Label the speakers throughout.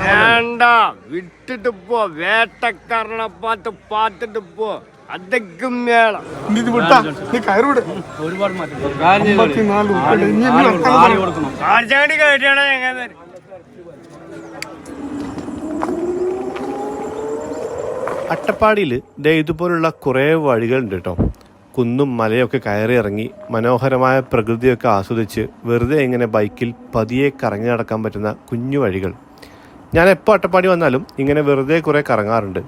Speaker 1: വേണ്ട. വിട്ടിട്ട് പോ വേട്ടക്കാരനെ പാത്ത് പാത്തിട്ട് പോ. അതൊക്കെ വേണം. കേട്ടാണ്
Speaker 2: അട്ടപ്പാടിയിൽ ഇതേ ഇതുപോലുള്ള കുറേ വഴികളുണ്ട് കേട്ടോ. കുന്നും മലയൊക്കെ കയറിയിറങ്ങി മനോഹരമായ പ്രകൃതിയൊക്കെ ആസ്വദിച്ച് വെറുതെ ഇങ്ങനെ ബൈക്കിൽ പതിയെ കറങ്ങി നടക്കാൻ പറ്റുന്ന കുഞ്ഞു വഴികൾ. ഞാൻ എപ്പോൾ അട്ടപ്പാടി വന്നാലും ഇങ്ങനെ വെറുതെ കുറേ കറങ്ങാറുണ്ട്.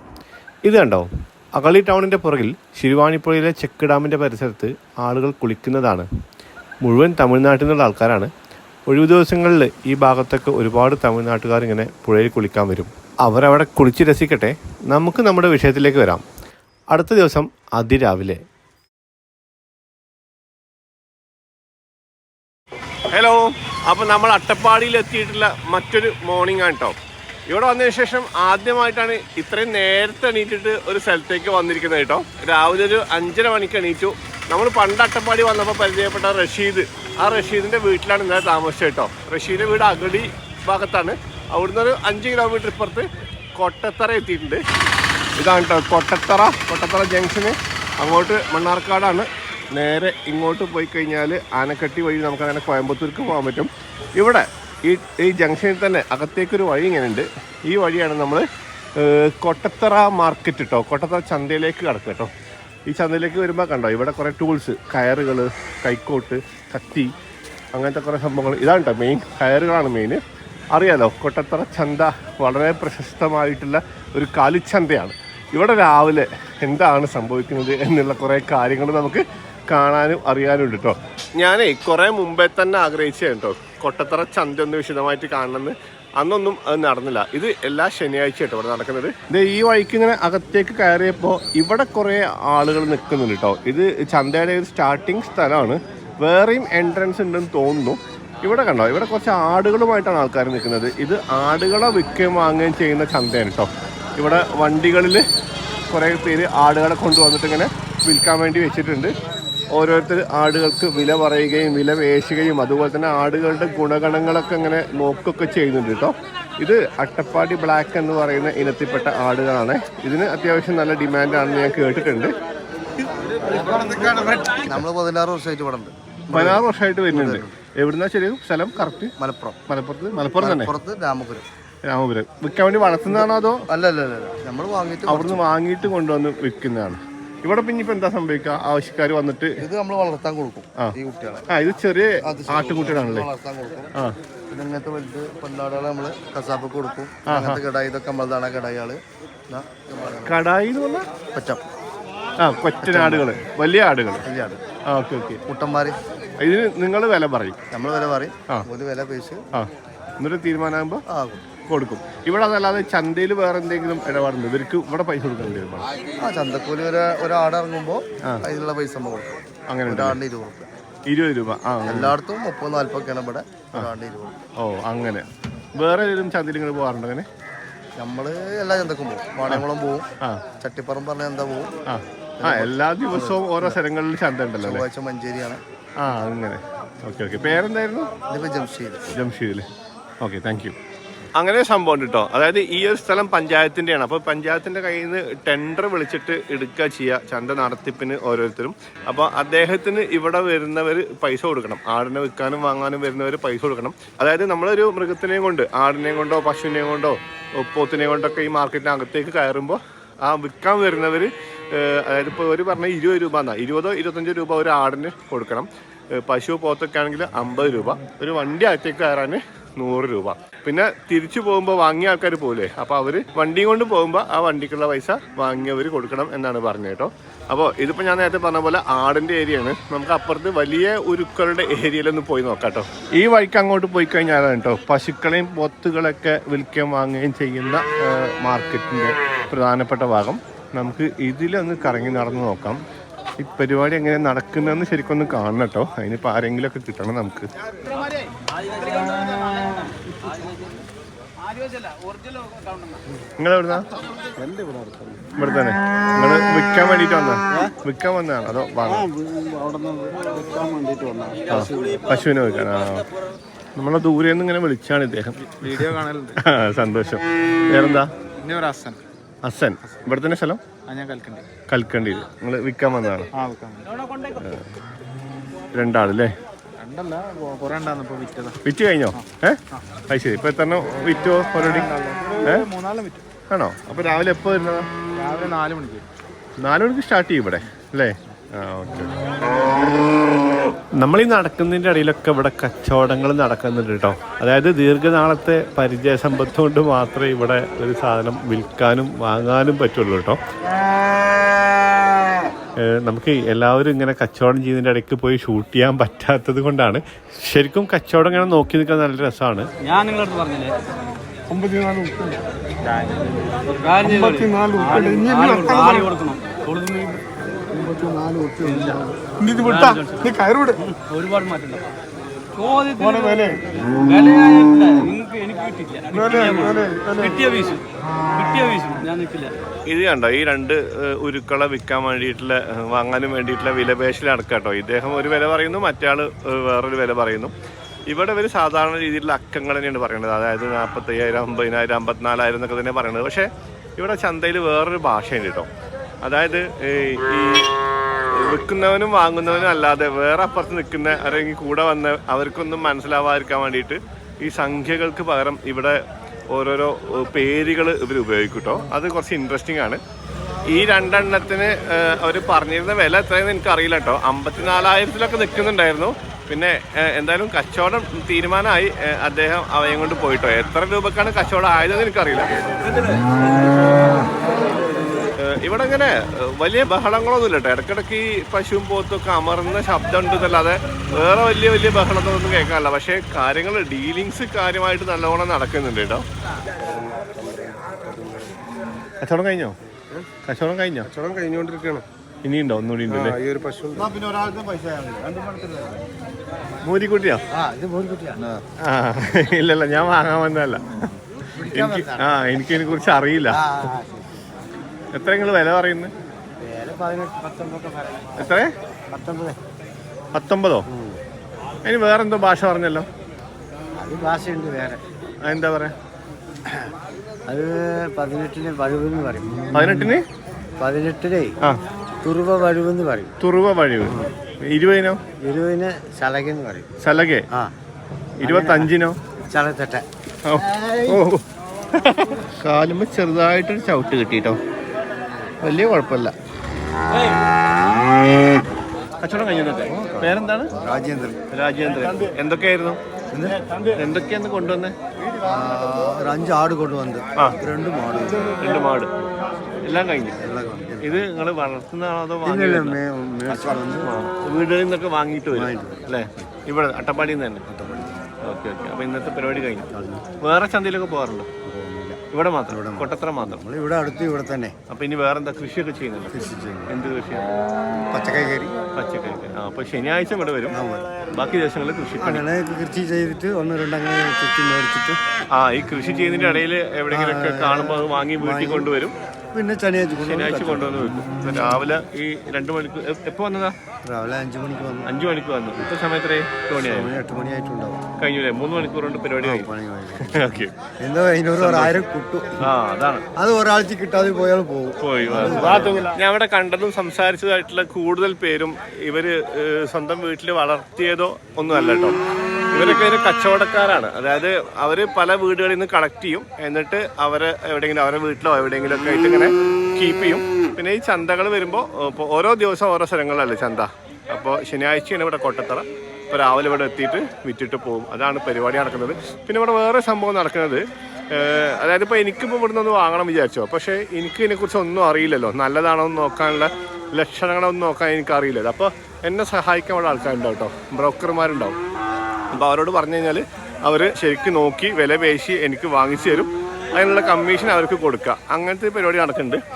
Speaker 2: ഇത് കണ്ടോ? അകളി ടൗണിന്റെ പുറകിൽ ശിരുവാണിപ്പുഴയിലെ ചെക്ക് ഡാമിന്റെ പരിസരത്ത് ആളുകൾ കുളിക്കുന്നതാണ്. മുഴുവൻ തമിഴ്നാട്ടിൽ നിന്നുള്ള ആൾക്കാരാണ്. ഒഴിവ് ദിവസങ്ങളിൽ ഈ ഭാഗത്തൊക്കെ ഒരുപാട് തമിഴ്നാട്ടുകാർ ഇങ്ങനെ പുഴയിൽ കുളിക്കാൻ വരും. അവരവിടെ കുളിച്ച് രസിക്കട്ടെ. നമുക്ക് നമ്മുടെ വിഷയത്തിലേക്ക് വരാം. അടുത്ത ദിവസം അതിരാവിലെ ഹലോ അപ്പോൾ നമ്മൾ അട്ടപ്പാടിയിൽ എത്തിയിട്ടുള്ള മറ്റൊരു മോർണിംഗ് ആണ് കേട്ടോ ഇവിടെ വന്നതിന് ശേഷം ആദ്യമായിട്ടാണ് ഇത്രയും നേരത്തെ എണീറ്റിട്ട് ഒരു സ്ഥലത്തേക്ക് വന്നിരിക്കുന്നത് കേട്ടോ രാവിലെ ഒരു അഞ്ചര മണിക്ക് എണീറ്റു. നമ്മൾ പണ്ട് അട്ടപ്പാടി വന്നപ്പോൾ പരിചയപ്പെട്ട റഷീദ്. ആ റഷീദിന്റെ വീട്ടിലാണ് ഇന്നലെ താമസിച്ചത് കേട്ടോ റഷീദിന്റെ വീട് അഗടി ഭാഗത്താണ്. അവിടുന്ന് ഒരു അഞ്ച് കിലോമീറ്റർ ഇപ്പുറത്ത് കൊട്ടത്തറ എത്തിയിട്ടുണ്ട്. ഇതാണ് കേട്ടോ കൊട്ടത്തറ. കൊട്ടത്തറ ജംഗ്ഷന് അങ്ങോട്ട് മണ്ണാർക്കാടാണ്. നേരെ ഇങ്ങോട്ട് പോയി കഴിഞ്ഞാൽ ആനക്കട്ടി വഴി നമുക്ക് അങ്ങനെ കോയമ്പത്തൂർക്ക് പോകാൻ പറ്റും. ഇവിടെ ഈ ഈ ജംഗ്ഷനിൽ തന്നെ അകത്തേക്കൊരു വഴി ഇങ്ങനെ ഉണ്ട് ഈ വഴിയാണ് നമ്മൾ കൊട്ടത്തറ മാർക്കറ്റ് കേട്ടോ കൊട്ടത്തറ ചന്തയിലേക്ക് കിടക്കുക കേട്ടോ ഈ ചന്തയിലേക്ക് വരുമ്പോൾ കണ്ടോ ഇവിടെ കുറേ ടൂൾസ് കയറുകൾ കൈക്കോട്ട് കത്തി അങ്ങനത്തെ കുറേ സംഭവങ്ങൾ. ഇതാണ് കേട്ടോ മെയിൻ കയറുകളാണ് മെയിൻ അറിയാലോ കൊട്ടത്തറ ചന്ത വളരെ പ്രശസ്തമായിട്ടുള്ള ഒരു കാലിച്ചന്തയാണ്. ഇവിടെ രാവിലെ എന്താണ് സംഭവിക്കുന്നത് എന്നുള്ള കുറേ കാര്യങ്ങൾ നമുക്ക് കാണാനും അറിയാനും ഉണ്ട് കേട്ടോ ഞാനേ കുറേ മുമ്പേ തന്നെ ആഗ്രഹിച്ചതാണ് കേട്ടോ കൊട്ടത്തറ ചന്ത ഒന്ന് വിശദമായിട്ട് കാണണമെന്ന്. അന്നൊന്നും അത് നടന്നില്ല. ഇത് എല്ലാ ശനിയാഴ്ച കേട്ടോ ഇവിടെ നടക്കുന്നത്. ഇത് ഈ വഴിക്ക് ഇങ്ങനെ അകത്തേക്ക് കയറിയപ്പോൾ ഇവിടെ കുറേ ആളുകൾ നിൽക്കുന്നുണ്ട് കേട്ടോ ഇത് ചന്തയുടെ ഒരു സ്റ്റാർട്ടിങ് സ്ഥലമാണ്. വേറെയും എൻട്രൻസ് ഉണ്ടെന്ന് തോന്നുന്നു. ഇവിടെ കണ്ടോ? ഇവിടെ കുറച്ച് ആടുകളുമായിട്ടാണ് ആൾക്കാർ നിൽക്കുന്നത്. ഇത് ആടുകളെ വിൽക്കുകയും വാങ്ങുകയും ചെയ്യുന്ന ചന്തയാണ് കേട്ടോ ഇവിടെ വണ്ടികളിൽ കുറേ പേര് ആടുകളെ കൊണ്ടുവന്നിട്ട് ഇങ്ങനെ വിൽക്കാൻ വേണ്ടി വെച്ചിട്ടുണ്ട്. ഓരോരുത്തർ ആടുകൾക്ക് വില പറയുകയും വില വേശുകയും അതുപോലെ തന്നെ ആടുകളുടെ ഗുണഗണങ്ങളൊക്കെ ഇങ്ങനെ നോക്കുകയൊക്കെ ചെയ്യുന്നുണ്ട് കേട്ടോ. ഇത് അട്ടപ്പാടി ബ്ലാക്ക് എന്ന് പറയുന്ന ഇനത്തിൽപ്പെട്ട ആടുകളാണ്. ഇതിന് അത്യാവശ്യം നല്ല ഡിമാൻഡാണെന്ന് ഞാൻ കേട്ടിട്ടുണ്ട്.
Speaker 3: നമ്മൾ പതിനാറ് വർഷമായിട്ട് ഇവിടെ ഉണ്ട്.
Speaker 2: പതിനാറ് വർഷമായിട്ട് വരുന്നുണ്ട്. എവിടുന്നാ ശരി സ്ഥലം കറക്റ്റ്
Speaker 3: മലപ്പുറം.
Speaker 2: മലപ്പുറത്ത്? മലപ്പുറം തന്നെ?
Speaker 3: രാമപുരം.
Speaker 2: രാമപുരം. വിൽക്കാൻ വേണ്ടി വളർത്തുന്നതാണോ അതോ
Speaker 3: അല്ല അല്ല അല്ല നമ്മൾ വാങ്ങിയിട്ട്
Speaker 2: അവിടുന്ന് വാങ്ങിയിട്ട് കൊണ്ടുവന്ന് വിൽക്കുന്നതാണ്? ഇവിടെ പിന്നെ ഇപ്പൊ എന്താ സംഭവിക്കുക? ആവശ്യക്കാർ വന്നിട്ട്
Speaker 3: ഇത് നമ്മൾ വളർത്താൻ കൊടുക്കും ഈ കുട്ടികളെ.
Speaker 2: ആ ഇത് ചെറിയ. ആട്ടുകുട്ടികളാണല്ലേ?
Speaker 3: വളർത്താൻ കൊടുക്കും.
Speaker 2: ആ.
Speaker 3: പിന്നെ ഇങ്ങനത്തെ വലുത് പണ്ടാടുകളെ നമ്മൾ കസാപ്പ് കൊടുക്കും. അങ്ങനത്തെ കടായി ഇതൊക്കെ നമ്മളതാണ് കടായികൾ.
Speaker 2: കടായി എന്ന് പറഞ്ഞാൽ ആ കൊറ്റനാടുകൾ വലിയ ആടുകൾ
Speaker 3: വലിയ ആട്.
Speaker 2: ആ ഓക്കെ ഓക്കെ.
Speaker 3: മുട്ടന്മാര്.
Speaker 2: ഇതിന് നിങ്ങൾ വില പറയും.
Speaker 3: നമ്മൾ വില പറയും. ഒരു വില പേശ്.
Speaker 2: ആ. എന്നിട്ട് തീരുമാനമാകുമ്പോൾ
Speaker 3: ആകും.
Speaker 2: കൊടുക്കും. ഇവിടെ അതല്ലാതെ ചന്തയിൽ വേറെ എന്തെങ്കിലും ഇടപാടുണ്ട്? ഇവർക്ക് ഇവിടെ പൈസ കൊടുക്കേണ്ടി വരും
Speaker 3: ആ ചന്തക്കൂലി ഒരു ഒരാട് ഇറങ്ങുമ്പോൾ അതിനുള്ള പൈസ നമ്മൾ കൊടുക്കും.
Speaker 2: അങ്ങനെ.
Speaker 3: ഒരാടിന് ഇരുപത് രൂപ
Speaker 2: ഇരുപത് രൂപ. ആ
Speaker 3: എല്ലായിടത്തും മുപ്പത് നാല്പതൊക്കെയാണ് ഇവിടെ ഒരാടിന് ഇരുപത്
Speaker 2: ഓ അങ്ങനെ. വേറെ ഏതെങ്കിലും ചന്തയിൽ നിങ്ങൾ പോകാറുണ്ട് അങ്ങനെ?
Speaker 3: നമ്മൾ എല്ലാ ചന്തക്കും പോകും. വാണിയംകുളം പോവും
Speaker 2: ആ.
Speaker 3: ചട്ടിപ്പറം പറഞ്ഞ എന്താ പോവും
Speaker 2: ആ. എല്ലാ ദിവസവും ഓരോ സ്ഥലങ്ങളിൽ ചന്ത ഉണ്ടല്ലോ
Speaker 3: ചൊവ്വാഴ്ച മഞ്ചേരിയാണ്.
Speaker 2: ആ അങ്ങനെ. Okay okay. പേരെന്തായിരുന്നു?
Speaker 3: ജംഷീദ്. ജംഷീദ്
Speaker 2: ജംഷീദിൽ ഓക്കെ താങ്ക് യു. അങ്ങനെ സംഭവം ഉണ്ട് കേട്ടോ അതായത് ഈ ഒരു സ്ഥലം പഞ്ചായത്തിന്റെയാണ് അപ്പോൾ പഞ്ചായത്തിന്റെ കയ്യിൽ നിന്ന് ടെൻഡർ വിളിച്ചിട്ട് എടുക്കുക ചെയ്യുക ചന്ത നടത്തിപ്പിന് ഓരോരുത്തരും. അപ്പോൾ അദ്ദേഹത്തിന് ഇവിടെ വരുന്നവർ പൈസ കൊടുക്കണം. ആടിനെ വിൽക്കാനും വാങ്ങാനും വരുന്നവർ പൈസ കൊടുക്കണം. അതായത് നമ്മളൊരു മൃഗത്തിനെയും കൊണ്ട് ആടിനെയും കൊണ്ടോ പശുവിനെയും കൊണ്ടോ പോത്തിനെയും കൊണ്ടൊക്കെ ഈ മാർക്കറ്റിനകത്തേക്ക് കയറുമ്പോൾ ആ വിൽക്കാൻ വരുന്നവർ അതായത് ഇപ്പോൾ ഒരു പറഞ്ഞാൽ ഇരുപത് രൂപ എന്നാണ് ഇരുപതോ ഇരുപത്തഞ്ചോ രൂപ ഒരു ആടിന് കൊടുക്കണം. പശു പോത്തൊക്കെ ആണെങ്കിൽ അമ്പത് രൂപ. ഒരു വണ്ടി അകത്തേക്ക് കയറാൻ നൂറ് രൂപ. പിന്നെ തിരിച്ചു പോകുമ്പോൾ വാങ്ങിയ ആൾക്കാർ പോലെ അപ്പോൾ അവർ വണ്ടി കൊണ്ട് പോകുമ്പോൾ ആ വണ്ടിക്കുള്ള പൈസ വാങ്ങിയവർ കൊടുക്കണം എന്നാണ് പറഞ്ഞത് കേട്ടോ. അപ്പോൾ ഇതിപ്പോൾ ഞാൻ നേരത്തെ പറഞ്ഞ പോലെ ആടിന്റെ ഏരിയയാണ്. നമുക്ക് അപ്പുറത്ത് വലിയ ഉരുക്കളുടെ ഏരിയയിലൊന്ന് പോയി നോക്കാട്ടോ കേട്ടോ. ഈ വഴിക്ക് അങ്ങോട്ട് പോയി കഴിഞ്ഞാലാണ് കേട്ടോ പശുക്കളെയും പൊത്തുകളൊക്കെ വിൽക്കുകയും വാങ്ങുകയും ചെയ്യുന്ന മാർക്കറ്റിന്റെ പ്രധാനപ്പെട്ട ഭാഗം. നമുക്ക് ഇതിലൊന്ന് കറങ്ങി നടന്ന് നോക്കാം. ഈ പരിപാടി എങ്ങനെ നടക്കുന്നതെന്ന് ശരിക്കും ഒന്ന് കാണണം കേട്ടോ. അതിനിപ്പോൾ ആരെങ്കിലും ഒക്കെ കിട്ടണം നമുക്ക്. നിങ്ങൾ എവിടുന്നാ ഇവിടെ തന്നെ നിങ്ങൾ വിൽക്കാൻ വേണ്ടിട്ട് വന്നാ? വിൽക്കാൻ വന്നതാണ്? അതോ പശുവിനെ വിൽക്കാൻ. ആ നമ്മളെ ദൂരെ നിന്ന് ഇങ്ങനെ വിളിച്ചാണ് ഇദ്ദേഹം.
Speaker 4: വീഡിയോ കാണലുണ്ട്.
Speaker 2: സന്തോഷം. വേറെന്താ?
Speaker 4: അസൻ.
Speaker 2: ഇവിടെ തന്നെ സ്ഥലം കൽക്കണ്ടിയിൽ. നിങ്ങൾ വിൽക്കാൻ വന്നതാണ്? രണ്ടാളല്ലേ? വിറ്റ് കഴിഞ്ഞോ? ഏ? അത് ശരി. ഇപ്പൊ എത്ര വിറ്റോ ഓൾറെഡി ആണോ? അപ്പൊ രാവിലെ എപ്പോ വരുന്നതാ?
Speaker 4: രാവിലെ നാല് മണിക്ക്.
Speaker 2: നാല് മണിക്ക് സ്റ്റാർട്ട് ചെയ്യും ഇവിടെ അല്ലേ? ആ ഓക്കെ. നമ്മൾ ഈ നടക്കുന്നതിന്റെ ഇടയിലൊക്കെ ഇവിടെ കച്ചവടങ്ങൾ നടക്കുന്നുണ്ട് കേട്ടോ അതായത് ദീർഘനാളത്തെ പരിചയ സമ്പത്ത് കൊണ്ട് മാത്രമേ ഇവിടെ ഒരു സാധനം വിൽക്കാനും വാങ്ങാനും പറ്റുള്ളൂ കേട്ടോ നമുക്ക് എല്ലാവരും ഇങ്ങനെ കച്ചവടം ചെയ്യുന്നതിന്റെ ഇടയ്ക്ക് പോയി ഷൂട്ട് ചെയ്യാൻ പറ്റാത്തത് കൊണ്ടാണ് ശരിക്കും കച്ചവടം ഇങ്ങനെ നോക്കി നിൽക്കാൻ നല്ല രസമാണ്
Speaker 5: ഞാൻ നിങ്ങളോട് പറഞ്ഞില്ലേ
Speaker 4: അമ്പത്തിനാല്
Speaker 5: കൊടുക്കണം, ആൾ കൊടുക്കണം കൊടുക്കുന്ന
Speaker 4: അമ്പത്തിനാല് ഉറുപ്പിക നീ ഇത് വിട്ടാ? കയറി
Speaker 5: ഒരുപാട് ചോദ്യത്തിന് വിലയായിട്ടില്ല. നിങ്ങൾക്ക് എനിക്ക് കിട്ടില്ല കിട്ടിയ വീശു. കിട്ടിയ വീശു. ഞാൻ നിൽക്കില്ല.
Speaker 2: ഇത് കണ്ടോ ഈ രണ്ട് ഉരുക്കള വിൽക്കാൻ വേണ്ടിയിട്ടുള്ള വാങ്ങാനും വേണ്ടിയിട്ടുള്ള വിലപേശൽ കേട്ടോ. ഇദ്ദേഹം ഒരു വില പറയുന്നു മറ്റേ വേറൊരു വില പറയുന്നു. ഇവിടെ ഇവർ സാധാരണ രീതിയിലുള്ള അക്കങ്ങൾ തന്നെയാണ് പറയുന്നത് അതായത് നാൽപ്പത്തയ്യായിരം അമ്പതിനായിരം അമ്പത്തിനാലായിരം എന്നൊക്കെ തന്നെ പറയുന്നത് പക്ഷേ ഇവിടെ ചന്തയിൽ വേറൊരു ഭാഷയുണ്ട് കേട്ടോ. അതായത് ഈ വിൽക്കുന്നവനും വാങ്ങുന്നവനും അല്ലാതെ വേറെ അപ്പുറത്ത് നിൽക്കുന്ന അല്ലെങ്കിൽ കൂടെ വന്ന അവർക്കൊന്നും മനസ്സിലാവാതിരിക്കാൻ വേണ്ടിയിട്ട് ഈ സംഖ്യകൾക്ക് പകരം ഇവിടെ ഓരോരോ പേരുകൾ ഇവർ ഉപയോഗിക്കും കേട്ടോ അത് കുറച്ച് ഇൻട്രസ്റ്റിംഗ് ആണ്. ഈ രണ്ടെണ്ണത്തിന് അവർ പറഞ്ഞിരുന്ന വില എത്രയെന്ന് എനിക്ക് അറിയില്ല കേട്ടോ അമ്പത്തിനാലായിരത്തിലൊക്കെ നിൽക്കുന്നുണ്ടായിരുന്നു. പിന്നെ എന്തായാലും കച്ചവടം തീരുമാനമായി. അദ്ദേഹം അവയും കൊണ്ട് പോയിട്ടോ എത്ര രൂപക്കാണ് കച്ചവടം ആയതെന്ന് എനിക്കറിയില്ല. ഇവിടെ ഇങ്ങനെ വലിയ ബഹളങ്ങളൊന്നും ഇല്ല കേട്ടോ ഇടയ്ക്കിടയ്ക്ക് ഈ പശുവും പോത്തൊക്കെ അമർന്ന ശബ്ദം ഉണ്ട് എന്നല്ലാതെ വേറെ വലിയ വലിയ ബഹളങ്ങളൊന്നും കേൾക്കാനില്ല. പക്ഷേ കാര്യങ്ങൾ ഡീലിങ്സ് കാര്യമായിട്ട് നല്ലവണ്ണം നടക്കുന്നുണ്ട് കേട്ടോ. കച്ചവടം കഴിഞ്ഞോ? കച്ചവടം കഴിഞ്ഞോ?
Speaker 3: കച്ചവടം കഴിഞ്ഞുകൊണ്ടിരിക്കുകയാണ്.
Speaker 2: ഇനിയുണ്ടോ? ഒന്നുകൂടി ഉണ്ടല്ലേ
Speaker 3: ഈ ഒരു പശു
Speaker 4: പിന്നെ ഒരാൾക്ക് പൈസ
Speaker 2: മൂരിക്കുട്ടിയോ?
Speaker 4: ആ ഇത് പോയി
Speaker 2: ആ. ഇല്ലല്ല ഞാൻ വാങ്ങാൻ വന്നതല്ല. എനിക്ക് ആ എനിക്ക് ഇതിനെ കുറിച്ച് അറിയില്ല എത്ര നിങ്ങൾ വില പറയുന്നത് എത്ര? പത്തൊമ്പതോ. അതിന് വേറെന്തോ ഭാഷ പറഞ്ഞല്ലോ?
Speaker 6: അത് ഭാഷയുണ്ട് വേറെ.
Speaker 2: എന്താ പറയാ?
Speaker 6: അത് പതിനെട്ടിന് വഴുവെന്ന് പറയും.
Speaker 2: പതിനെട്ടിന്?
Speaker 6: പതിനെട്ടിന് തുറുവ വഴുവെന്ന് പറയും.
Speaker 2: തുറുവ വഴിവ്. ഇരുപതിനോ?
Speaker 6: ഇരുപതിന് ചലകെന്ന് പറയും.
Speaker 2: സലകെ
Speaker 6: ആ.
Speaker 2: ഇരുപത്തഞ്ചിനോ?
Speaker 6: ചലത്തട്ട
Speaker 2: ഓ. കാലുമ്പോ ചെറുതായിട്ടൊരു ചവിട്ട് കിട്ടിട്ടോ? വലിയ കുഴപ്പമില്ല. കച്ചവടം കഴിഞ്ഞിട്ട് പേരെന്താണ്?
Speaker 3: രാജേന്ദ്രൻ.
Speaker 2: രാജേന്ദ്രൻ. എന്തൊക്കെയായിരുന്നു? എന്തൊക്കെയാന്ന് കൊണ്ടുവന്നേ?
Speaker 3: ഒരു അഞ്ച് ആട് കൊണ്ടുവന്ന് രണ്ട് മാട്.
Speaker 2: രണ്ട് മാട്. എല്ലാം കഴിഞ്ഞു? ഇത് നിങ്ങൾ വളർത്തുന്നതാണോ അതോ? വീടുകളിൽ നിന്നൊക്കെ വാങ്ങിയിട്ട് വരും. അല്ലേ? ഇവിടെ അട്ടപ്പാടിയിൽ നിന്ന് തന്നെ? Okay okay. അപ്പൊ ഇന്നത്തെ പരിപാടി കഴിഞ്ഞു. വേറെ ചന്തയിലൊക്കെ പോകാറുണ്ടോ? ഇവിടെ മാത്രം? ഇവിടെ കൊട്ടത്ര മാത്രം?
Speaker 3: നമ്മൾ ഇവിടെ അടുത്ത് ഇവിടെ തന്നെ.
Speaker 2: അപ്പൊ ഇനി വേറെന്താ കൃഷിയൊക്കെ ചെയ്യുന്നുണ്ട്? കൃഷി എന്ത് കൃഷിയാണ്
Speaker 3: പച്ചക്കറി. കയറി
Speaker 2: പച്ചക്കറി. ആ അപ്പൊ ശനിയാഴ്ച ഇവിടെ വരും. ബാക്കി ദിവസങ്ങളിൽ കൃഷി
Speaker 3: അങ്ങനെ കൃഷി ചെയ്തിട്ട് ഒന്ന് രണ്ടങ്ങനെ ചുറ്റി മേടിച്ചിട്ട്
Speaker 2: ആ ഈ കൃഷി ചെയ്യുന്നതിന്റെ ഇടയിൽ എവിടെയെങ്കിലുമൊക്കെ കാണുമ്പോൾ അത് വാങ്ങി വീട്ടിൽ കൊണ്ടുവരും.
Speaker 3: പിന്നെ ശനിയാഴ്ച കൊണ്ടുവന്ന്
Speaker 2: ശനിയാഴ്ച കൊണ്ടുവന്ന് വെക്കും രാവിലെ ഈ രണ്ട് മണിക്ക് എപ്പോ വന്നതാ?
Speaker 3: രാവിലെ അഞ്ചു മണിക്ക് വന്നു.
Speaker 2: അഞ്ചു മണിക്ക് വന്നു. ഇപ്പൊ സമയത്രേ എട്ട് മണിയായി?
Speaker 3: മണി എട്ട് മണിയായിട്ടുണ്ടാവും.
Speaker 2: കഴിഞ്ഞൂലേ? മൂന്ന് മണിക്കൂർ കൊണ്ട് പരിപാടി ഓക്കെ.
Speaker 3: എന്തോ അതിനൊരു ഒരായിരം കിട്ടും.
Speaker 2: ആ അതാണ്.
Speaker 3: അത് ഒരാഴ്ച കിട്ടാതെ പോയാൽ പോകും
Speaker 2: പോയി ഞാൻ അവിടെ കണ്ടതും സംസാരിച്ചതായിട്ടുള്ള കൂടുതൽ പേരും ഇവർ സ്വന്തം വീട്ടിൽ വളർത്തിയതോ ഒന്നും അല്ല കേട്ടോ. ഇവരൊക്കെ ഒരു കച്ചവടക്കാരാണ്. അതായത് അവർ പല വീടുകളിൽ നിന്ന് കളക്ട് ചെയ്യും. എന്നിട്ട് അവർ എവിടെയെങ്കിലും അവരുടെ വീട്ടിലോ എവിടെയെങ്കിലും ഒക്കെ ആയിട്ട് ഇങ്ങനെ കീപ്പ് ചെയ്യും. പിന്നെ ഈ ചന്തകൾ വരുമ്പോൾ ഇപ്പോൾ ഓരോ ദിവസം ഓരോ സ്ഥലങ്ങളിലല്ലേ ചന്ത? അപ്പോൾ ശനിയാഴ്ചയാണ് ഇവിടെ കൊട്ടത്തറ. ഇപ്പോൾ രാവിലെ ഇവിടെ എത്തിയിട്ട് വിറ്റിട്ട് പോകും. അതാണ് പരിപാടി നടക്കുന്നത്. പിന്നെ ഇവിടെ വേറെ സംഭവം നടക്കുന്നത് അതായത് ഇപ്പോൾ എനിക്കിപ്പോൾ ഇവിടെ നിന്ന് വാങ്ങണം വിചാരിച്ചോ. പക്ഷേ എനിക്ക് ഇതിനെക്കുറിച്ച് ഒന്നും അറിയില്ലല്ലോ. നല്ലതാണോ എന്ന് നോക്കാനുള്ള ലക്ഷണങ്ങളൊന്നും നോക്കാൻ എനിക്ക് അറിയില്ലല്ലോ അപ്പോൾ എന്നെ സഹായിക്കാൻ ഇവിടെ ആൾക്കാരുണ്ടാവും കേട്ടോ ബ്രോക്കർമാരുണ്ടാവും അപ്പോൾ അവരോട് പറഞ്ഞു കഴിഞ്ഞാൽ അവർ ശരിക്കും നോക്കി വില പേശി എനിക്ക് വാങ്ങിച്ചു തരും. അതിനുള്ള കമ്മീഷൻ അവർക്ക് കൊടുക്കുക. അങ്ങനത്തെ പരിപാടി നടക്കുന്നുണ്ട്.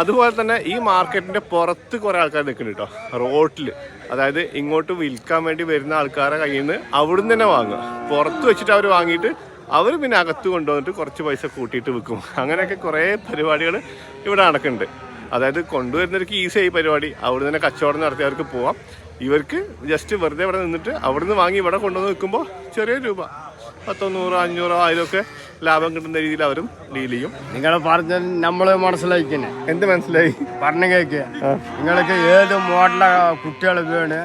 Speaker 2: അതുപോലെ തന്നെ ഈ മാർക്കറ്റിന്റെ പുറത്ത് കുറേ ആൾക്കാർ നിൽക്കുന്നുണ്ട് കേട്ടോ. റോട്ടിൽ അതായത് ഇങ്ങോട്ട് വിൽക്കാൻ വേണ്ടി വരുന്ന ആൾക്കാരെ കയ്യിൽ നിന്ന് അവിടുന്ന് തന്നെ വാങ്ങുക. പുറത്ത് വെച്ചിട്ട് അവർ വാങ്ങിയിട്ട് അവർ പിന്നെ അകത്ത് കൊണ്ടുവന്നിട്ട് കുറച്ച് പൈസ കൂട്ടിയിട്ട് വിൽക്കും. അങ്ങനെയൊക്കെ കുറേ പരിപാടികൾ ഇവിടെ നടക്കുന്നുണ്ട്. അതായത് കൊണ്ടുവരുന്നവർക്ക് ആയി പരിപാടി. അവിടെ തന്നെ കച്ചവടം നടത്തിയവർക്ക് പോവാം. ഇവർക്ക് ജസ്റ്റ് വെറുതെ ഇവിടെ നിന്നിട്ട് അവിടുന്ന് വാങ്ങി ഇവിടെ കൊണ്ടുവന്ന് വെക്കുമ്പോൾ ചെറിയ രൂപ. പത്തോ നൂറോ അഞ്ഞൂറോ ആയിരം ഒക്കെ ലാഭം കിട്ടുന്ന രീതിയിൽ അവരും ഡീൽ ചെയ്യും.
Speaker 1: നിങ്ങൾ പറഞ്ഞ നമ്മൾ മനസ്സിലാക്കിനെ
Speaker 2: എന്ത് മനസ്സിലായി?
Speaker 1: പറഞ്ഞു കേക്ക്. നിങ്ങൾക്ക് ഏത് മോഡല കുട്ടികൾ വേണ്?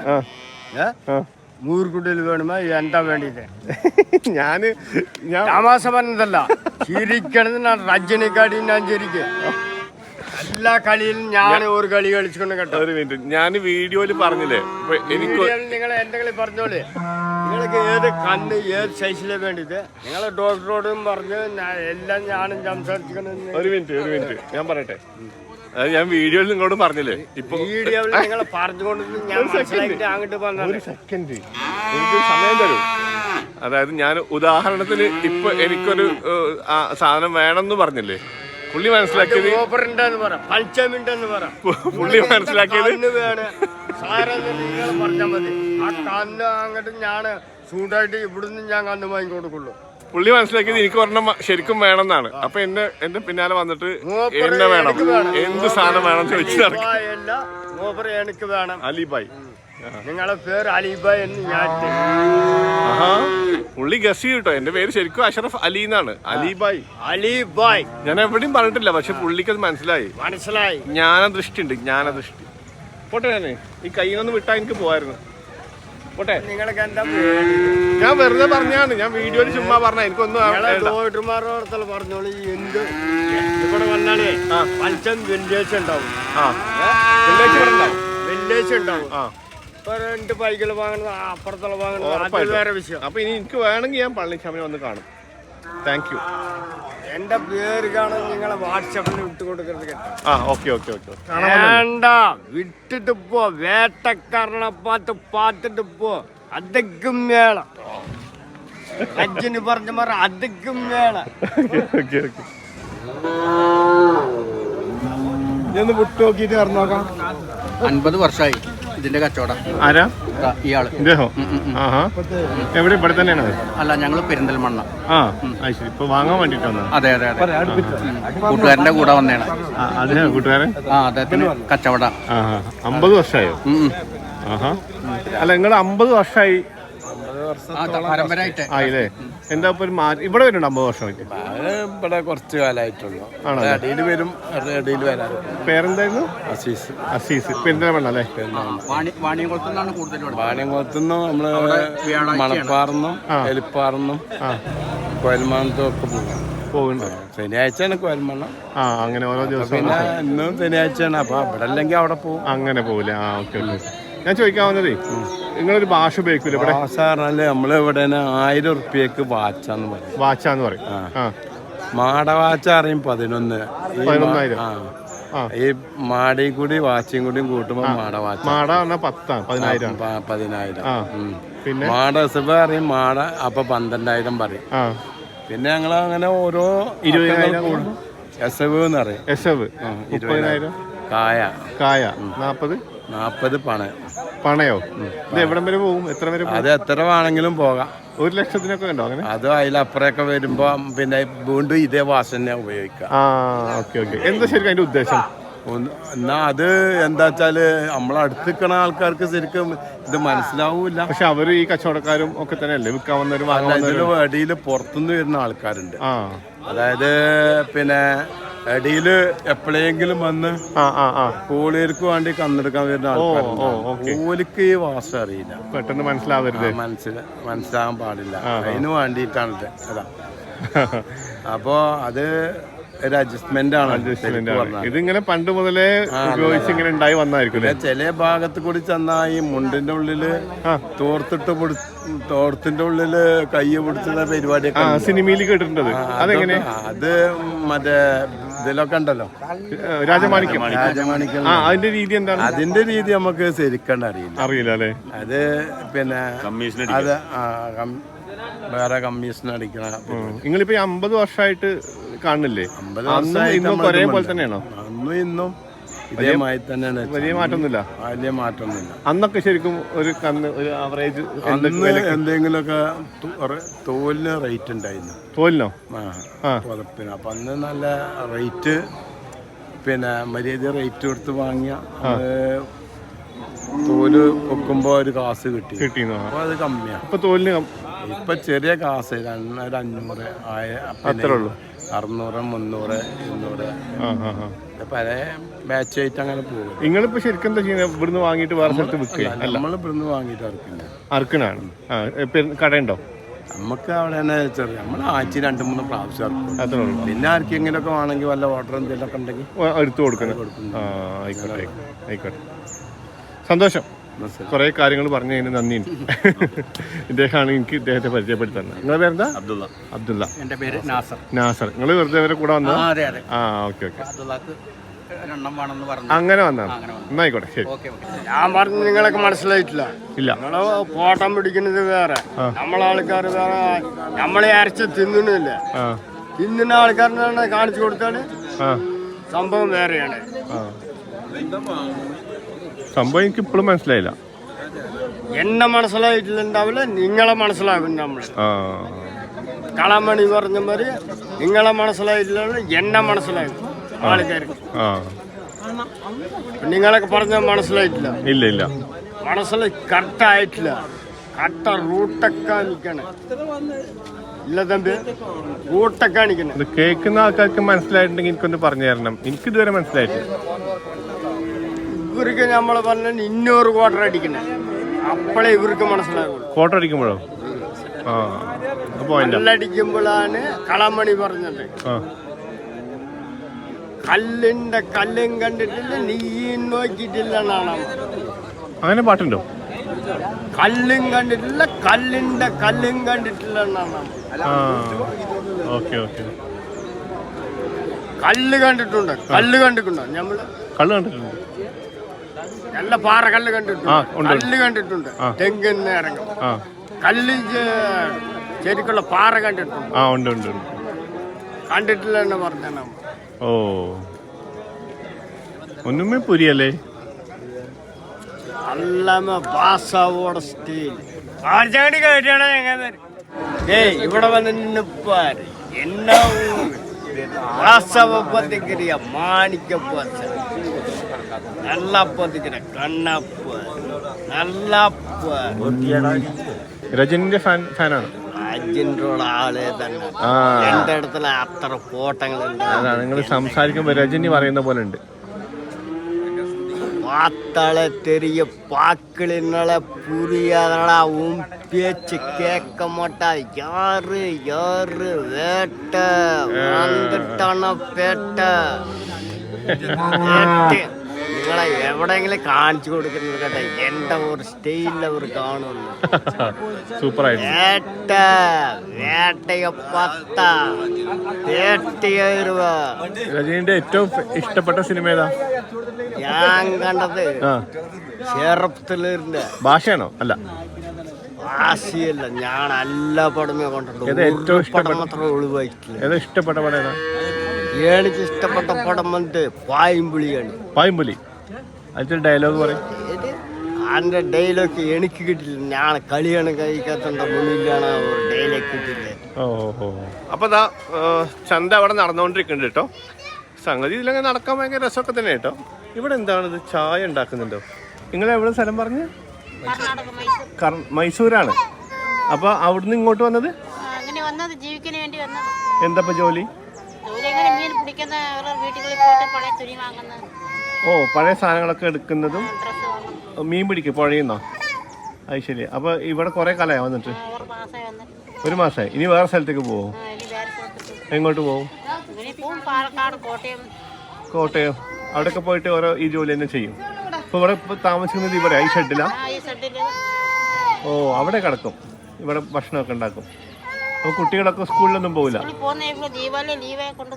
Speaker 1: മൂർക്കുട്ടിയിൽ വേണമോ എന്താ വേണ്ടിയിട്ട്
Speaker 2: ഞാൻ ഞാൻ
Speaker 1: തമാശ പറഞ്ഞതല്ല ചിരിക്കണത് ഞാൻ രജനിക്കാടി ഞാൻ ചിരിക്കും എല്ലാ കളിയിലും ഞാൻ ഒരു കളി കളിച്ചുകൊണ്ട് കേട്ടോ.
Speaker 2: ഒരു മിനിറ്റ്. ഞാൻ വീഡിയോയിൽ പറഞ്ഞില്ലേ? ഇപ്പൊ എനിക്ക്
Speaker 1: നിങ്ങൾ എന്തെങ്കിലും പറഞ്ഞോളേ. നിങ്ങൾക്ക് ഏത് കണ്ണ് ഏത് സൈസിലെ വേണ്ടിയിട്ട് നിങ്ങൾ ഡോക്ടറോടും പറഞ്ഞ് എല്ലാം ഞാനും സംസാരിച്ചിരിക്കണെന്ന്
Speaker 2: ഒരു മിനിറ്റ് ഒരു മിനിറ്റ്. ഞാൻ പറയട്ടെ? അത് ഞാൻ വീഡിയോയിൽ നിങ്ങളോട് പറഞ്ഞില്ലേ? ഇപ്പൊ
Speaker 1: വീഡിയോയിൽ നിങ്ങൾ പറഞ്ഞുകൊണ്ട് ഞാൻ മനസ്സിലാക്കിയിട്ട് അങ്ങോട്ട്
Speaker 2: ഒരു സെക്കൻഡ് എനിക്ക് സമയം തരും. അതായത് ഞാൻ ഉദാഹരണത്തിന് ഇപ്പൊ എനിക്കൊരു സാധനം വേണമെന്ന് പറഞ്ഞില്ലേ? പുള്ളി മനസ്സിലാക്കിയത് പുള്ളി മനസ്സിലാക്കിയത്
Speaker 1: വേണം. ഞാൻ ചൂടായിട്ട് ഇവിടുന്ന് ഞാൻ കണ്ണ് വാങ്ങി കൊടുക്കുള്ളൂ
Speaker 2: പുള്ളി മനസ്സിലാക്കിയത് എനിക്ക് ഒരെണ്ണം ശരിക്കും ശരിക്കും വേണമെന്നാണ്. അപ്പൊ എന്റെ എന്റെ പിന്നാലെ വന്നിട്ട് എന്നെ വേണം. എന്ത് സാധനം വേണം ചോദിച്ചു
Speaker 1: എനിക്ക് വേണം.
Speaker 2: അലിബായ്.
Speaker 1: നിങ്ങളെ പേര് അലിബായ് എന്ന് ഞാൻ
Speaker 2: പുള്ളി ഗസ് കേട്ടോ. എന്റെ പേര് ശരിക്കും അഷറഫ് അലി എന്നാണ്. അലിബായ്.
Speaker 1: അലിബായ്.
Speaker 2: ഞാൻ എവിടെയും പറഞ്ഞിട്ടില്ല പക്ഷെ പുള്ളിക്ക് അത് മനസ്സിലായി.
Speaker 1: മനസ്സിലായി.
Speaker 2: ജ്ഞാനദൃഷ്ടി ഉണ്ട് ജ്ഞാനദൃഷ്ടി പോട്ടെ ഞാനേ ഈ കൈയൊന്ന് വിട്ടാ എനിക്ക് പോവായിരുന്നു. പോട്ടെ.
Speaker 1: നിങ്ങൾക്ക് എന്താ
Speaker 2: ഞാൻ വെറുതെ പറഞ്ഞാണ് ഞാൻ വീഡിയോയിൽ ചുമ്മാ പറഞ്ഞ എനിക്കൊന്നും
Speaker 1: പറഞ്ഞോളൂ. എന്ത്? ഇവിടെ വന്നാലേ പഞ്ചം വെള്ളിയാഴ്ച ഉണ്ടാവും.
Speaker 2: ആ. വെള്ളിയാഴ്ച ഉണ്ടാവും.
Speaker 1: വെള്ളിയാഴ്ച ഉണ്ടാവും.
Speaker 2: ആ.
Speaker 1: രണ്ട് ബൈക്കുകൾ വാങ്ങുന്നത് അപ്പുറത്തുള്ള വാങ്ങുന്നത് അത് വേറെ വിഷയം.
Speaker 2: അപ്പൊ ഇനി എനിക്ക് വേണമെങ്കിൽ ഞാൻ പളനിസ്വാമിനെ വന്ന് കാണും. താങ്ക് യു
Speaker 1: എന്റെ പേര് കാണാൻ നിങ്ങളെ വാട്സാപ്പിൽ വിട്ടു കൊടുക്കരുത് കേട്ടോ.
Speaker 2: ആ ഓക്കെ ഓക്കെ ഓക്കെ
Speaker 1: വേണ്ട. വിട്ടിട്ട് പോ. വേട്ടക്കാരനെ പാത്ത് പാത്തിട്ട് പോ. അതൊക്കെ വേണം. അജ്ജന് പറഞ്ഞ മാറ അതൊക്കെ
Speaker 2: വേണം.
Speaker 4: ഒന്ന് വിട്ടു നോക്കിയിട്ട് നോക്കാം.
Speaker 5: അൻപത് വർഷമായി ഇതിന്റെ കച്ചവടം.
Speaker 2: ആരാ?
Speaker 5: ഇയാൾ.
Speaker 2: ഇദ്ദേഹം? ആഹാ. എവിടെ ഇവിടെ തന്നെയാണ്?
Speaker 5: അല്ല ഞങ്ങൾ പെരിന്തൽമണ്ണ.
Speaker 2: ആ ശരി. ഇപ്പൊ വാങ്ങാൻ വേണ്ടിട്ട് വന്നത്.
Speaker 5: അതെ അതെ അതെ. കൂട്ടുകാരന്റെ കൂടെ വന്നേണ്.
Speaker 2: അതിനാ കൂട്ടുകാരൻ?
Speaker 5: ആ അദ്ദേഹത്തിന് കച്ചവട.
Speaker 2: അമ്പത് വർഷമായോ ആഹാ. അല്ല നിങ്ങൾ അമ്പത് വർഷമായി
Speaker 5: പരമ്പരായിട്ട്.
Speaker 2: ആയില്ലേ? എന്താ ഇപ്പൊ ഒരു മാറ്റം? ഇവിടെ വരുന്നുണ്ട് അമ്പത് വർഷമായിട്ട്?
Speaker 4: ഇവിടെ കുറച്ച് കാലമായിട്ടുള്ളൂ.
Speaker 2: ആണോ
Speaker 4: അടിയിൽ വരും അടിയിൽ വരാറ്.
Speaker 2: പേരെന്തായിരുന്നു?
Speaker 4: അസീസ്.
Speaker 2: അസീസ്. പെരിന്തൽമണ്ണ അല്ലേ?
Speaker 5: വാണി വാണിയംകുളത്തുനിന്നാണ് ഇവിടെ.
Speaker 4: വാണിയംകുളത്തുനിന്നും
Speaker 5: നമ്മൾ.
Speaker 4: മണപ്പാറന്നും
Speaker 2: ആ.
Speaker 4: എലിപ്പാറന്നും കോയൽമാനത്തും ഒക്കെ പോകും
Speaker 2: പോകുന്നുണ്ട്.
Speaker 4: ശനിയാഴ്ചയാണ് കോയൽമണ്ണം.
Speaker 2: ആ അങ്ങനെ ഓരോ ദിവസം
Speaker 4: പിന്നെ ഇന്നും ശനിയാഴ്ചയാണ്. അപ്പൊ അവിടെ അല്ലെങ്കിൽ അവിടെ പോകും
Speaker 2: അങ്ങനെ പോകില്ലേ ആ ഓക്കെ ഓക്കെ. ഞാൻ ചോദിക്കാൻ വന്നതേ നിങ്ങളൊരു ഭാഷ ഉപയോഗിക്കൂല ഇവിടെ?
Speaker 4: സാറിനല്ലേ നമ്മളിവിടെ ആയിരം ഉറുപ്പ്യക്ക് വാച്ചാന്ന് പറയും.
Speaker 2: വാച്ചാന്ന് പറയും.
Speaker 4: മാടവാച്ച അറിയും പതിനൊന്ന്.
Speaker 2: പതിനൊന്നായിരം.
Speaker 4: ഈ മാടയും കൂടി വാച്ചയും കൂടി കൂട്ടുമ്പോ മാടവാച്ച.
Speaker 2: മാട പത്താണ് പതിനായിരം.
Speaker 4: പതിനായിരം.
Speaker 2: പിന്നെ?
Speaker 4: മാട എസബ അറിയും മാട അപ്പൊ പന്ത്രണ്ടായിരം പറയും. പിന്നെ ഞങ്ങൾ അങ്ങനെ ഓരോ
Speaker 2: ഇരുപതിനായിരം
Speaker 4: എസ് എന്ന് പറയും.
Speaker 2: എസ് എവ് ഇരുപതിനായിരം.
Speaker 4: കായ.
Speaker 2: കായ. നാപ്പത്?
Speaker 4: നാപ്പത് പണ
Speaker 2: പണയോ? ഇത് എവിടം വരെ പോകും എത്ര വരെ
Speaker 4: അത് എത്ര വേണമെങ്കിലും പോകാം.
Speaker 2: ഒരു ലക്ഷത്തിനൊക്കെ ഉണ്ടോ അങ്ങനെ?
Speaker 4: അത് അതിലപ്പുറമൊക്കെ വരുമ്പോ പിന്നെ വീണ്ടും ഇതേ തന്നെ ഉപയോഗിക്കാം
Speaker 2: ആ ഓക്കെ ഓക്കെ. എന്താ ശരിക്കും അതിന്റെ ഉദ്ദേശം?
Speaker 4: എന്നാ അത് എന്താ വെച്ചാൽ നമ്മളടുത്ത് നിൽക്കുന്ന ആൾക്കാർക്ക് ശരിക്കും ഇത് മനസ്സിലാവൂല
Speaker 2: പക്ഷെ അവർ ഈ കച്ചവടക്കാരും ഒക്കെ തന്നെയല്ലേ? വിൽക്കാൻ വന്നവരും
Speaker 4: അല്ല ഇതിൽ
Speaker 2: വന്നവരും.
Speaker 4: ഇടയിൽ പുറത്തുനിന്ന് വരുന്ന ആൾക്കാരുണ്ട്. അതായത് പിന്നെ ഇടയിൽ എപ്പോഴെങ്കിലും വന്ന് കോളിയർക്ക് വേണ്ടി കന്നെടുക്കാൻ വരുന്ന ആൾക്കാരുണ്ട്. ഈ വാസ അറിയില്ല.
Speaker 2: പെട്ടെന്ന് മനസ്സിലാവരുത്.
Speaker 4: മനസ്സില മനസ്സിലാകാൻ പാടില്ല. അതിന് വേണ്ടിയിട്ടാണ് അതാ. അപ്പോ അത് ഒരു അഡ്ജസ്റ്റ്മെന്റ് ആണ്.
Speaker 2: ഇതിങ്ങനെ പണ്ട് മുതലേ ഉപയോഗിച്ച് ഇങ്ങനെ ഉണ്ടായി വന്നായിരിക്കും
Speaker 4: ചില ഭാഗത്ത് കൂടി ചെന്നാ ഈ മുണ്ടിന്റെ ഉള്ളിൽ തോർത്തിട്ട് തോർത്തിന്റെ ഉള്ളിൽ കൈ പിടിച്ചുള്ള പരിപാടിയൊക്കെ
Speaker 2: സിനിമയിൽ കേട്ടിട്ടുണ്ട് അത്. അതെങ്ങനെ?
Speaker 4: അത് മറ്റേ ഇതിലൊക്കെ ഉണ്ടല്ലോ
Speaker 2: രാജമാണിക്യം.
Speaker 4: രാജമാണിക്യം.
Speaker 2: ആ അതിന്റെ രീതി എന്താണ്?
Speaker 4: അതിന്റെ രീതി നമുക്ക് ശരിക്കണ്ട അറിയില്ല.
Speaker 2: അറിയില്ല അല്ലേ?
Speaker 4: അത് പിന്നെ അത് ആ, കം- വേറെ കമ്മീഷൻ അടിക്കണ
Speaker 2: നിങ്ങളിപ്പോ അമ്പത് വർഷമായിട്ട് കാണില്ലേ
Speaker 4: അമ്പത്
Speaker 2: വർഷം
Speaker 4: വർഷമായിട്ട്
Speaker 2: ഇന്നും
Speaker 4: നമ്മൾ
Speaker 2: ഒരേ തന്നെയാണോ?
Speaker 4: അന്നും ഇന്നും ഇതേമായി തന്നെയാണ്
Speaker 2: വലിയ മാറ്റമൊന്നുമില്ല.
Speaker 4: വലിയ മാറ്റമൊന്നുമില്ല.
Speaker 2: അന്നൊക്കെ ശരിക്കും ഒരു കന്ന് ഒരു ആവറേജ്
Speaker 4: അന്ന് എന്തെങ്കിലുമൊക്കെ തോലിന് റേറ്റ് ഉണ്ടായിരുന്നു.
Speaker 2: തോലിനോ?
Speaker 4: ആ. പുതപ്പിന് അപ്പൊ അന്ന് നല്ല റേറ്റ് പിന്നെ മര്യാദ റേറ്റ് കൊടുത്ത് വാങ്ങിയ തോൽ വെക്കുമ്പോ ഒരു കാസ് കിട്ടി.
Speaker 2: കിട്ടി
Speaker 4: അപ്പൊ അത് കമ്മിയാണ്
Speaker 2: ഇപ്പൊ തോലിന്
Speaker 4: ഇപ്പൊ ചെറിയ കാസ് ഒരു അഞ്ഞൂറ് ആയ
Speaker 2: അത്രേ ഉള്ളൂ.
Speaker 4: അറുന്നൂറ് മുന്നൂറ് ഇരുന്നൂറ്. പല ബാച്ച് ആയിട്ട് അങ്ങനെ പോകും.
Speaker 2: നിങ്ങളിപ്പോ ശരിക്കും എന്താ ചെയ്യുന്നത് ഇവിടുന്ന് വാങ്ങിയിട്ട് വേറെ സ്ഥലത്ത് വിൽക്കുക
Speaker 4: നമ്മൾ ഇവിടുന്ന് വാങ്ങിയിട്ട്
Speaker 2: അറുക്കില്ല. അറുക്കണാണ്. കടയുണ്ടോ?
Speaker 4: നമുക്ക് അവിടെ തന്നെ ചെറിയ നമ്മൾ ആഴ്ച രണ്ട് മൂന്ന് പ്രാവശ്യം ഇറക്കും
Speaker 2: അത്രേ ഉള്ളൂ.
Speaker 4: പിന്നെ ആർക്കെങ്കിലും ഒക്കെ വേണമെങ്കിൽ വല്ല ഓർഡർ എന്തെങ്കിലും ഒക്കെ
Speaker 2: ഉണ്ടെങ്കിൽ എടുത്തു കൊടുക്കണം. ആയിക്കോട്ടെ. ആയിക്കോട്ടെ. സന്തോഷം. കുറെ കാര്യങ്ങൾ പറഞ്ഞു പറഞ്ഞതിന് നന്ദിയുണ്ട്. ഇദ്ദേഹമാണ് എനിക്ക് ഇദ്ദേഹത്തെ പരിചയപ്പെടുത്തുന്നത്. നിങ്ങളെ പേരെന്താ?
Speaker 4: അബ്ദുള്ള.
Speaker 2: അബ്ദുള്ള.
Speaker 5: എന്റെ പേര് നാസർ.
Speaker 2: നാസർ. നിങ്ങൾ വെറുതെ അവരെ കൂടെ വന്നു
Speaker 5: അതെ അതെ.
Speaker 2: ആ ഓക്കെ ഓക്കെ. അങ്ങനെ വന്നാണ് എന്നായിക്കോട്ടെ ശരി.
Speaker 5: Okay okay.
Speaker 1: ഞാൻ പറഞ്ഞു നിങ്ങളൊക്കെ മനസ്സിലായിട്ടില്ല.
Speaker 2: ഇല്ല.
Speaker 1: നിങ്ങൾ ഫോട്ടം പിടിക്കുന്നത് വേറെ. നമ്മളെ ആൾക്കാർ വേറെ നമ്മളെ അരച്ച് തിന്നണില്ല
Speaker 2: ആ.
Speaker 1: തിന്നുന്ന ആൾക്കാരനെ കാണിച്ചു കൊടുത്താൽ
Speaker 2: ആ.
Speaker 1: സംഭവം വേറെയാണ്.
Speaker 2: സംഭവം എനിക്ക് ഇപ്പോഴും മനസ്സിലായില്ല.
Speaker 1: എന്നെ മനസ്സിലായിട്ടില്ലുണ്ടാവില്ല നിങ്ങളെ മനസ്സിലാകും നമ്മൾ കളമണി പറഞ്ഞ മാതിരി നിങ്ങളെ മനസ്സിലായിട്ടില്ല എന്നെ മനസ്സിലായി ആൾക്കാർക്ക്. നിങ്ങളൊക്കെ പറഞ്ഞ മനസ്സിലായിട്ടില്ല.
Speaker 2: ഇല്ല ഇല്ല.
Speaker 1: മനസ്സിലായി കറക്റ്റ് ആയിട്ടില്ല കട്ട റൂട്ടൊക്കെ നിൽക്കണേ ഇല്ല തമ്പി റൂട്ടൊക്കെ നിൽക്കണം
Speaker 2: ഇത് കേൾക്കുന്ന ആൾക്കാർക്ക് മനസ്സിലായിട്ടുണ്ടെങ്കിൽ എനിക്കൊന്ന് പറഞ്ഞു തരണം. എനിക്ക് ഇതുവരെ മനസ്സിലായിട്ടില്ല.
Speaker 1: ഇവർക്ക് നമ്മൾ പറഞ്ഞ ഇന്നൂറ് ക്വാർട്ടർ അടിക്കണേ. അപ്പോഴേ ഇവർക്ക് മനസ്സിലാകുള്ളൂ
Speaker 2: ക്വാർട്ടർ അടിക്കുമ്പോഴോ? ആ
Speaker 1: കല്ലടിക്കുമ്പോഴാണ് കളമണി പറഞ്ഞത്. കല്ലിന്റെ കല്ലും കണ്ടിട്ടില്ല നീയും നോക്കിയിട്ടില്ല
Speaker 2: അങ്ങനെ പാട്ടുണ്ടോ?
Speaker 1: കല്ലും കണ്ടിട്ടില്ല കല്ലിന്റെ കല്ലും കണ്ടിട്ടില്ല
Speaker 2: ഓക്കെ ഓക്കെ.
Speaker 1: കല്ല് കണ്ടിട്ടുണ്ട് കല്ല് കണ്ടിട്ടുണ്ടോ. ഞമ്മൾ
Speaker 2: കല്ല് കണ്ടിട്ടുണ്ട്.
Speaker 1: നല്ല പാറ കല്ല് കണ്ടിട്ടുണ്ട്. കല്ല് കണ്ടിട്ടുണ്ട്. തെങ്ങിന്ന് ഇറങ്ങും. കല്ല് ശരിക്കുള്ള പാറ കണ്ടിട്ടുണ്ട്.
Speaker 2: ആ ഉണ്ട് ഉണ്ട് ഉണ്ട്.
Speaker 1: കണ്ടിട്ടില്ല എന്ന് പറഞ്ഞ
Speaker 2: ഓ. ഒന്നുമേ പുരിയല്ലേ?
Speaker 1: അല്ലമ്മ പാസ്സാവോട സ്റ്റീൽ ആർച്ചാണ്ടി കേട്ടാണ് ഞങ്ങൾ ഏയ് ഇവിടെ വന്ന് നിന്നപ്പാര്. എന്നാ കണ്ണപ്പ നല്ലപ്പ
Speaker 2: രജനിന്റെ ഫാൻ ഫാനാണ്
Speaker 1: അജിൻ്റെ ആളെ തന്നെ
Speaker 2: ആ.
Speaker 1: എന്റെ അടുത്തുള്ള അത്ര ഫോട്ടങ്ങളുണ്ട്
Speaker 2: അതാണ് നിങ്ങൾ സംസാരിക്കുമ്പോൾ രജനി പറയുന്ന പോലെ ഉണ്ട്
Speaker 1: பார்த்தாலே தெரிய பாக்களினால புரியாதடா உன் பேச்சு கேட்க மாட்டா யாரு யாரு வேட்ட வந்துட்டான பேட்ட വേട്ട. നിങ്ങളെ എവിടെയെങ്കിലും കാണിച്ചു കൊടുക്കുന്നത് കേട്ടെ. എന്റെ ഒരു സ്റ്റൈലിൽ അവർ കാണുന്നു
Speaker 2: സൂപ്പറായിട്ട്.
Speaker 1: വേട്ട വേട്ടയ പത്ത
Speaker 2: രജനിന്റെ ഏറ്റവും ഇഷ്ടപ്പെട്ട സിനിമ ഏതാ?
Speaker 1: ഞാൻ കണ്ടത് ചെറുപ്പത്തിലിരുന്ന്
Speaker 2: ഭാഷയാണോ? അല്ല.
Speaker 1: ഭാഷയല്ല ഞാൻ എല്ലാ പടമേ കണ്ടിട്ടുണ്ട്
Speaker 2: ഏറ്റവും
Speaker 1: പടം
Speaker 2: ഇഷ്ടപ്പെട്ട-
Speaker 1: മാത്രമേ ഒഴിവാക്കില്ല
Speaker 2: ഇഷ്ടപ്പെട്ട പടം ഏതാ?
Speaker 1: എനിക്ക് ഇഷ്ടപ്പെട്ട പടം വന്നിട്ട് പായമ്പുളിയാണ്
Speaker 2: പായമ്പുലി അതിന്റെ ഡയലോഗ് പറയും.
Speaker 1: ഇത് അതിന്റെ ഡയലോഗ് എനിക്ക് കിട്ടില്ല ഞാൻ കളിയാണ് കഴിക്കാത്ത മുന്നിലാണ് ഒരു ഡയലോഗ് കിട്ടില്ല
Speaker 2: ഓ ദാ ചന്ത അവിടെ നടന്നുകൊണ്ടിരിക്കുന്നുണ്ട് കേട്ടോ. സംഗതി ഇതിലങ്ങനെ നടക്കാൻ ഭയങ്കര രസമൊക്കെ തന്നെ കേട്ടോ. ഇവിടെ എന്താണിത്? ചായ ഉണ്ടാക്കുന്നുണ്ടോ? നിങ്ങൾ എവിടെ സ്ഥലം പറഞ്ഞു? മൈസൂരാണ്. അപ്പൊ അവിടുന്ന് ഇങ്ങോട്ട് വന്നത്?
Speaker 7: ആ, അങ്ങനെ വന്നത് ജീവിക്കാൻ വേണ്ടി വന്നത്.
Speaker 2: എന്താ ജോലി? ഓ പഴയ സാധനങ്ങളൊക്കെ എടുക്കുന്നതും മീൻ പിടിക്കും പുഴയുന്നോ? അത് ശരി. അപ്പൊ ഇവിടെ കൊറേ കാലമായി വന്നിട്ട്?
Speaker 7: ഒരു മാസമായി
Speaker 2: ഇനി വേറെ സ്ഥലത്തേക്ക്
Speaker 7: പോവോ?
Speaker 2: എങ്ങോട്ട്
Speaker 7: പോവും? കോട്ടയം.
Speaker 2: അവിടെയൊക്കെ പോയിട്ട് ഓരോ ഈ ജോലി തന്നെ ചെയ്യും. ഇപ്പൊ ഇവിടെ താമസിക്കുന്നത് ഇവിടെ ഈ ഷെഡിലാ ഓ അവിടെ കിടക്കും. ഇവിടെ ഭക്ഷണമൊക്കെ ഉണ്ടാക്കും. അപ്പോൾ കുട്ടികളൊക്കെ സ്കൂളിലൊന്നും പോകില്ല
Speaker 7: സ്കൂളിൽ പോകുന്ന ഇപ്പോൾ ദീപാവലി ലീവായി കൊണ്ട്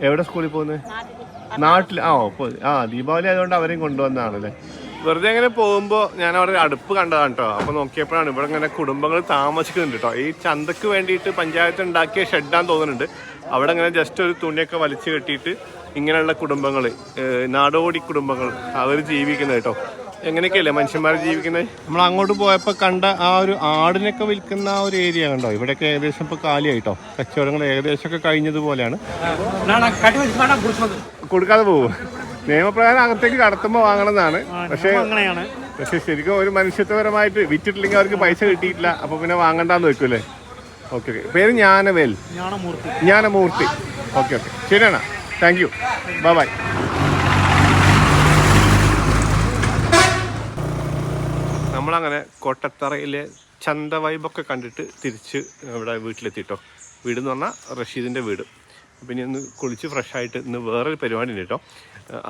Speaker 2: എവിടെ സ്കൂളിൽ പോകുന്നത്
Speaker 7: നാട്ടിൽ
Speaker 2: നാട്ടിൽ ആ പോ- ആ ദീപാവലി ആയതുകൊണ്ട് അവരെയും കൊണ്ടുവന്നതാണല്ലേ വെറുതെ അങ്ങനെ പോകുമ്പോൾ ഞാൻ അവിടെ ഒരു അടുപ്പ് കണ്ടതാണ് കേട്ടോ അപ്പോൾ നോക്കിയപ്പോഴാണ് ഇവിടെ ഇങ്ങനെ കുടുംബങ്ങൾ താമസിക്കുന്നുണ്ട് കേട്ടോ ഈ ചന്തക്ക് വേണ്ടിയിട്ട് പഞ്ചായത്ത് ഉണ്ടാക്കിയ ഷെഡാന്ന് തോന്നുന്നുണ്ട്. അവിടെ ഇങ്ങനെ ജസ്റ്റ് ഒരു തുണിയൊക്കെ വലിച്ചു കെട്ടിയിട്ട് ഇങ്ങനെയുള്ള കുടുംബങ്ങൾ നാടോടി കുടുംബങ്ങൾ അവർ ജീവിക്കുന്നത് കേട്ടോ എങ്ങനെയൊക്കെയല്ലേ മനുഷ്യന്മാർ ജീവിക്കുന്നത് നമ്മൾ അങ്ങോട്ട് പോയപ്പോൾ കണ്ട ആ ഒരു ആടിനൊക്കെ വിൽക്കുന്ന ആ ഒരു ഏരിയ കണ്ടോ? ഇവിടെയൊക്കെ ഏകദേശം ഇപ്പോൾ കാലിയായിട്ടോ? കച്ചവടങ്ങൾ ഏകദേശമൊക്കെ കഴിഞ്ഞതുപോലെയാണ്. കൊടുക്കാതെ പോകും നിയമപ്രകാരം അകത്തേക്ക് കടത്തുമ്പോൾ വാങ്ങണമെന്നാണ് പക്ഷേ പക്ഷെ ശരിക്കും ഒരു മനുഷ്യത്വപരമായിട്ട് വിറ്റിട്ടില്ലെങ്കിൽ അവർക്ക് പൈസ കിട്ടിയിട്ടില്ല. അപ്പോൾ പിന്നെ വാങ്ങണ്ടെന്ന് വെക്കൂലേ ഓക്കെ ഓക്കെ. പേര് ജ്ഞാനവേൽ. ജ്ഞാനമൂർത്തി. Okay okay. ശരിയാണ് താങ്ക് യു ബൈ ബൈ നമ്മളങ്ങനെ കോട്ടത്തറയിലെ ചന്ത വൈബൊക്കെ കണ്ടിട്ട് തിരിച്ച് ഇവിടെ വീട്ടിലെത്തിട്ടോ. വീട് എന്ന് പറഞ്ഞാൽ റഷീദിന്റെ വീട്. അപ്പം ഇനി ഒന്ന് കുളിച്ച് ഫ്രഷായിട്ട് ഇന്ന് വേറൊരു പരിപാടി ഉണ്ട് കേട്ടോ.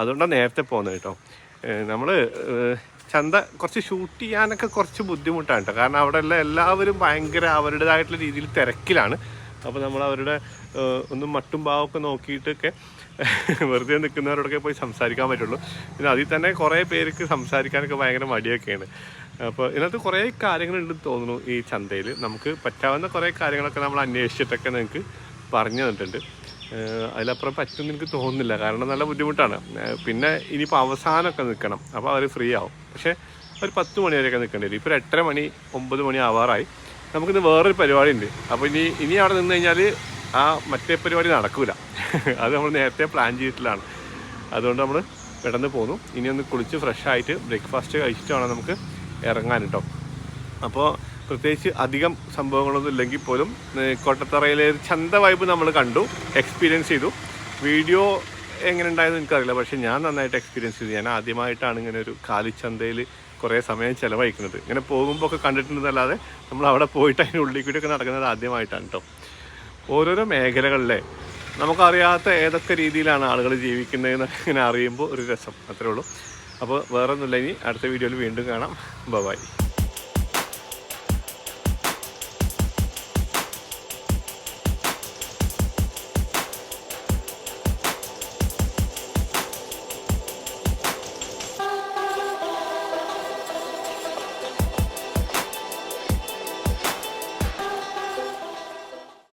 Speaker 2: അതുകൊണ്ടാണ് നേരത്തെ പോകുന്നത് കേട്ടോ. നമ്മൾ ചന്ത കുറച്ച് ഷൂട്ട് ചെയ്യാനൊക്കെ കുറച്ച് ബുദ്ധിമുട്ടാണ് കേട്ടോ. കാരണം അവിടെ എല്ലാവരും ഭയങ്കര അവരുടേതായിട്ടുള്ള രീതിയിൽ തിരക്കിലാണ്. അപ്പോൾ നമ്മൾ അവരുടെ ഒന്ന് മട്ടും ഭാവമൊക്കെ നോക്കിയിട്ടൊക്കെ വെറുതെ നിൽക്കുന്നവരോടൊക്കെ പോയി സംസാരിക്കാൻ പറ്റുള്ളൂ. പിന്നെ അതിൽ തന്നെ കുറേ പേർക്ക് സംസാരിക്കാനൊക്കെ ഭയങ്കര മടിയൊക്കെയാണ്. അപ്പോൾ ഇതിനകത്ത് കുറേ കാര്യങ്ങളുണ്ടെന്ന് തോന്നുന്നു ഈ ചന്തയിൽ നമുക്ക് പറ്റാവുന്ന കുറേ കാര്യങ്ങളൊക്കെ നമ്മൾ അന്വേഷിച്ചിട്ടൊക്കെ നിങ്ങൾക്ക് പറഞ്ഞു തന്നിട്ടുണ്ട്. അതിലപ്പുറം പറ്റുമെന്ന് എനിക്ക് തോന്നുന്നില്ല. കാരണം നല്ല ബുദ്ധിമുട്ടാണ്. പിന്നെ ഇനിയിപ്പോൾ അവസാനമൊക്കെ നിൽക്കണം. അപ്പോൾ അവർ ഫ്രീ ആവും. പക്ഷേ ഒരു പത്ത് മണി വരെയൊക്കെ നിൽക്കേണ്ടി വരും. ഇപ്പോൾ ഒരു എട്ടര മണി ഒമ്പത് മണി ആവാറായി. നമുക്കിന്ന് വേറൊരു പരിപാടി ഉണ്ട് അപ്പോൾ ഇനി ഇനി അവിടെ നിന്ന് കഴിഞ്ഞാൽ ആ മറ്റേ പരിപാടി നടക്കില്ല അത് നമ്മൾ നേരത്തെ പ്ലാൻ ചെയ്തിട്ടുള്ളതാണ്. അതുകൊണ്ട് നമ്മൾ പെട്ടെന്ന് പോന്നു. ഇനി ഒന്ന് കുളിച്ച് ഫ്രഷ് ആയിട്ട് ബ്രേക്ക്ഫാസ്റ്റ് കഴിച്ചിട്ട് വേണം നമുക്ക് ഇറങ്ങാൻ കേട്ടോ അപ്പോൾ പ്രത്യേകിച്ച് അധികം സംഭവങ്ങളൊന്നും ഇല്ലെങ്കിൽ പോലും കോട്ടത്തറയിലെ ഒരു ചന്ത വൈബ് നമ്മൾ കണ്ടു എക്സ്പീരിയൻസ് ചെയ്തു. വീഡിയോ എങ്ങനെ ഉണ്ടായെന്ന് എനിക്കറിയില്ല പക്ഷേ ഞാൻ നന്നായിട്ട് എക്സ്പീരിയൻസ് ചെയ്തു. ഞാൻ ആദ്യമായിട്ടാണ് ഇങ്ങനെ ഒരു കാലിച്ചന്തയിൽ കുറേ സമയം ചിലവഴിക്കുന്നത്. ഇങ്ങനെ പോകുമ്പോൾ ഒക്കെ കണ്ടിട്ടുണ്ടെന്നല്ലാതെ നമ്മൾ അവിടെ പോയിട്ട് അതിന്റെ ഉള്ളിൽ കൂടിയൊക്കെ നടക്കുന്നത് ആദ്യമായിട്ടാണ് കേട്ടോ ഓരോരോ മേഖലകളിലെ നമുക്കറിയാത്ത ഏതൊക്കെ രീതിയിലാണ് ആളുകൾ ജീവിക്കുന്നതെന്ന് ഇങ്ങനെ അറിയുമ്പോൾ ഒരു രസം. അത്രേ ഉള്ളൂ. അപ്പോൾ വേറെ ഒന്നുമില്ല ഇനി അടുത്ത വീഡിയോയിൽ വീണ്ടും കാണാം. ബൈ